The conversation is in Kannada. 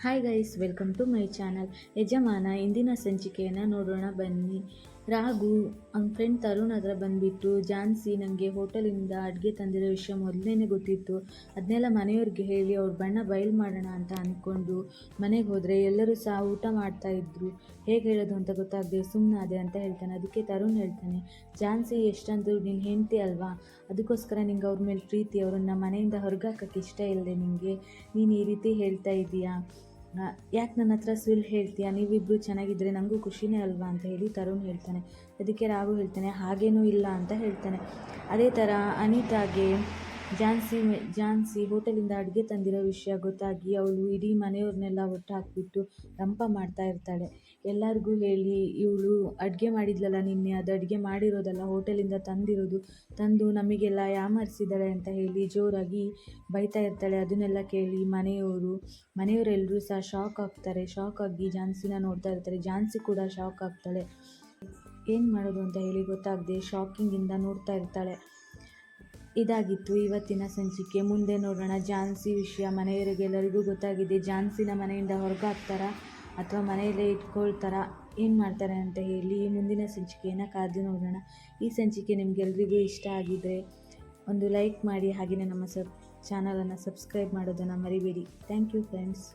Hi guys welcome to my channel ಯಜಮಾನ, ಇಂದಿನ ಸಂಚಿಕೆಯನ್ನು ನೋಡೋಣ ಬನ್ನಿ. ರಾಘು, ಅವ್ನ ಫ್ರೆಂಡ್ ತರುಣ್ ಹತ್ರ ಬಂದುಬಿಟ್ಟು ಜಾನ್ಸಿ ನನಗೆ ಹೋಟೆಲಿಂದ ಅಡುಗೆ ತಂದಿರೋ ವಿಷಯ ಮೊದಲೇ ಗೊತ್ತಿತ್ತು. ಅದನ್ನೆಲ್ಲ ಮನೆಯವ್ರಿಗೆ ಹೇಳಿ ಅವ್ರ ಬಣ್ಣ ಬಯಲು ಮಾಡೋಣ ಅಂತ ಅಂದ್ಕೊಂಡು ಮನೆಗೆ ಹೋದರೆ ಎಲ್ಲರೂ ಸಹ ಊಟ ಮಾಡ್ತಾ ಇದ್ರು. ಹೇಗೆ ಹೇಳೋದು ಅಂತ ಗೊತ್ತಾಗದೆ ಸುಮ್ಮನಾದೆ ಅಂತ ಹೇಳ್ತಾನೆ. ಅದಕ್ಕೆ ತರುಣ್ ಹೇಳ್ತಾನೆ, ಜಾನ್ಸಿ, ಎಷ್ಟಂದ್ರು ನೀನು ಹೆಂಡತಿ ಅಲ್ವಾ? ಅದಕ್ಕೋಸ್ಕರ ನಿಂಗೆ ಅವ್ರ ಮೇಲೆ ಪ್ರೀತಿ. ಅವ್ರನ್ನ ಮನೆಯಿಂದ ಹೊರಗಾಕಕ್ಕೆ ಇಷ್ಟ ಇಲ್ಲದೆ ನಿನಗೆ ನೀನು ಈ ರೀತಿ ಹೇಳ್ತಾ ಇದ್ದೀಯಾ ಯಾಕೆ ನನ್ನ ಹತ್ರ ಸುಲ್ ಹೇಳ್ತೀಯಾ? ನೀವಿಬ್ಬರು ಚೆನ್ನಾಗಿದ್ದರೆ ನನಗೂ ಖುಷಿನೇ ಅಲ್ವಾ ಅಂತ ಹೇಳಿ ತರುಣ್ ಹೇಳ್ತಾನೆ. ಅದಕ್ಕೆ ರಾಘು ಹೇಳ್ತಾನೆ, ಹಾಗೇನೂ ಇಲ್ಲ ಅಂತ ಹೇಳ್ತಾನೆ. ಅದೇ ಥರ ಅನಿತಾಗೆ ಝಾನ್ಸಿ ಜಾನ್ಸಿ ಹೋಟೆಲಿಂದ ಅಡುಗೆ ತಂದಿರೋ ವಿಷಯ ಗೊತ್ತಾಗಿ ಅವಳು ಇಡೀ ಮನೆಯವ್ರನ್ನೆಲ್ಲ ಒಟ್ಟು ಹಾಕಿಬಿಟ್ಟು ರಂಪ ಮಾಡ್ತಾ ಇರ್ತಾಳೆ. ಎಲ್ಲರಿಗೂ ಹೇಳಿ, ಇವಳು ಅಡುಗೆ ಮಾಡಿದ್ಲಲ್ಲ ನಿನ್ನೆ, ಅದು ಅಡುಗೆ ಮಾಡಿರೋದಲ್ಲ, ಹೋಟೆಲಿಂದ ತಂದಿರೋದು, ತಂದು ನಮಗೆಲ್ಲ ಯಾಮರಿಸಿದ್ದಾಳೆ? ಅಂತ ಹೇಳಿ ಜೋರಾಗಿ ಬೈತಾ ಇರ್ತಾಳೆ. ಅದನ್ನೆಲ್ಲ ಕೇಳಿ ಮನೆಯವರು, ಮನೆಯವರೆಲ್ಲರೂ ಸಹ ಶಾಕ್ ಆಗ್ತಾರೆ. ಶಾಕ್ ಆಗಿ ಝಾನ್ಸಿನ ನೋಡ್ತಾ ಇರ್ತಾರೆ. ಜಾನ್ಸಿ ಕೂಡ ಶಾಕ್ ಆಗ್ತಾಳೆ. ಏನು ಮಾಡೋದು ಅಂತ ಹೇಳಿ ಗೊತ್ತಾಗದೆ ಶಾಕಿಂಗಿಂದ ನೋಡ್ತಾ ಇರ್ತಾಳೆ. ಇದಾಗಿತ್ತು ಇವತ್ತಿನ ಸಂಚಿಕೆ. ಮುಂದೆ ನೋಡೋಣ. ಜಾನ್ಸಿ ವಿಷಯ. ಮನೆಯವರಿಗೆಲ್ಲರಿಗೂ ಗೊತ್ತಾಗಿದೆ. ಜಾನ್ಸಿನ ಮನೆಯಿಂದ ಹೊರಗೆ ಹಾಕ್ತಾರಾ ಅಥವಾ ಮನೆಯಲ್ಲೇ ಇಟ್ಕೊಳ್ತಾರಾ? ಏನು ಮಾಡ್ತಾರೆ ಅಂತ ಹೇಳಿ ಮುಂದಿನ ಸಂಚಿಕೆಯನ್ನು ಕಾದು ನೋಡೋಣ. ಈ ಸಂಚಿಕೆ ನಿಮಗೆಲ್ರಿಗೂ ಇಷ್ಟ ಆಗಿದ್ದರೆ ಒಂದು ಲೈಕ್ ಮಾಡಿ. ಹಾಗೆಯೇ ನಮ್ಮ ಸಬ್ ಚಾನಲನ್ನು ಸಬ್ಸ್ಕ್ರೈಬ್ ಮಾಡೋದನ್ನು ಮರಿಬೇಡಿ. Thank you friends